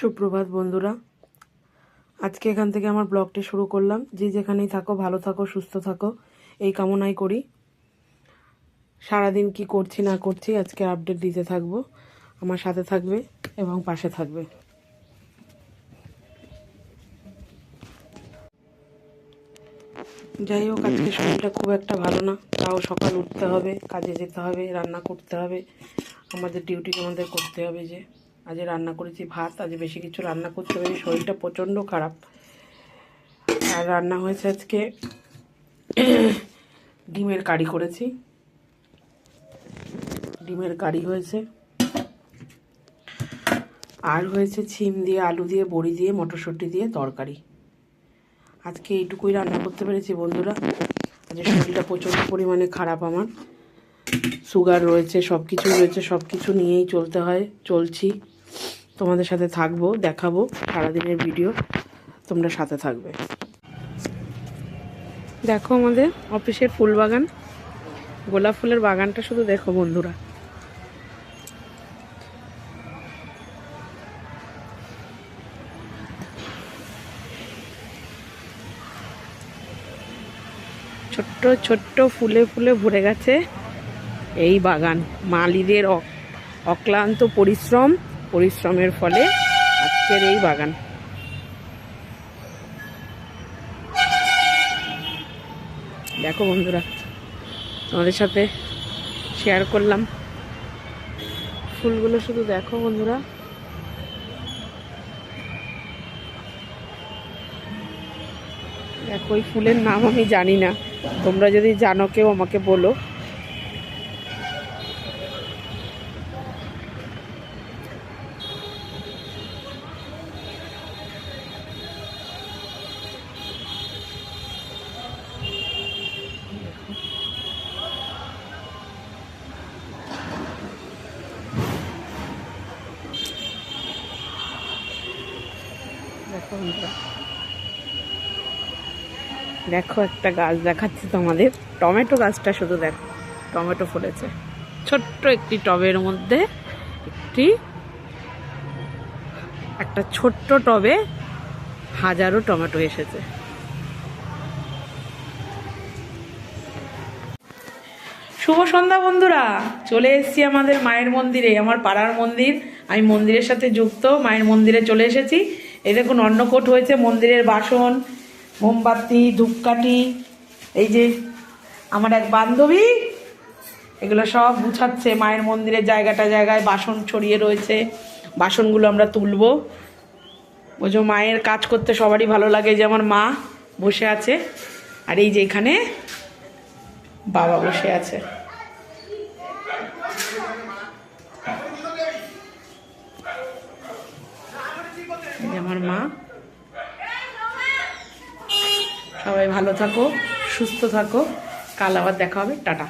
সুপ্রভাত, বন্ধুরা। আজকে এখান থেকে আমার ব্লগটি শুরু করলাম। যে যেখানেই থাকো, ভালো থাকো, সুস্থ থাকো। এই কামনাই করি। সারাদিন কি করছি, না করছি, আজকে আপডেট দিতে থাকব। আমার সাথে থাকবে এবং পাশে থাকবে। যাই হোক, আজকে শরীরটা খুব একটা ভালো না। তাও সকাল উঠতে হবে, কাজে যেতে হবে, রান্না করতে হবে। আমাদের ডিউটি আমাদের করতে হবে যে। আজ রান্না করেছি ভাত, আজ বেশি কিছু রান্না করতে পারি শরীরটা প্রচণ্ড খারাপ। আর রান্না হয়েছে আজকে ডিমের কারি করেছি। ডিমের কারি হয়েছে। আর হয়েছে ছিম দিয়ে, আলু দিয়ে, বড়ি দিয়ে, মটরশুঁটি দিয়ে তরকারি। আজকে এইটুকুই রান্না করতে পেরেছি বন্ধুরা। আজ শরীরটা প্রচণ্ড পরিমাণে খারাপ আমার। সুগার রয়েছে সব কিছু রয়েছে সব কিছু নিয়েই চলতে হয়, চলছি। তোমাদের সাথে থাকব, দেখাবো সারাদিনের ভিডিও তোমরা সাথে থাকবে। দেখো আমাদের অফিসের ফুল বাগান, গোলাপ ফুলের বাগানটা শুধু দেখো বন্ধুরা। ছোট্ট ছোট্ট ফুলে ফুলে ভরে গেছে এই বাগান। মালিদের অক্লান্ত পরিশ্রম পরিশ্রমের ফলে আজকের এই বাগান। দেখো বন্ধুরা, তোমাদের সাথে শেয়ার করলাম। ফুলগুলো শুধু দেখো বন্ধুরা। দেখো, ওই ফুলের নাম আমি জানি না। তোমরা যদি জানো, কেউ আমাকে বলো। দেখো দেখো একটা গাছ দেখাচ্ছি তোমাদের। টমেটো গাছটা শুধু দেখো, টমেটো ফলেছে। ছোট্ট একটি টবের মধ্যে একটি, একটা ছোট্ট টবে হাজারো টমেটো এসেছে। শুভ সন্ধ্যা বন্ধুরা। চলে এসেছি আমাদের মায়ের মন্দিরে, আমার পাড়ার মন্দির। আমি মন্দিরের সাথে যুক্ত, মায়ের মন্দিরে চলে এসেছি। এই দেখুন, অন্নকোট হয়েছে, মন্দিরের বাসন, মোমবাতি, ধূপকাঠি, এই যে আমার এক বান্ধবী, এগুলো সব গুছাচ্ছে, মায়ের মন্দিরের জায়গাটা জায়গায় বাসন ছড়িয়ে রয়েছে, বাসনগুলো আমরা তুলবো। বোঝো মায়ের কাজ করতে সবারই ভালো লাগে যে আমার মা বসে আছে, আর এই যে এখানে বাবা বসে আছে। আমার মা। সবাই ভালো থাকো সুস্থ থাকো। কাল আবার দেখা হবে। টাটা।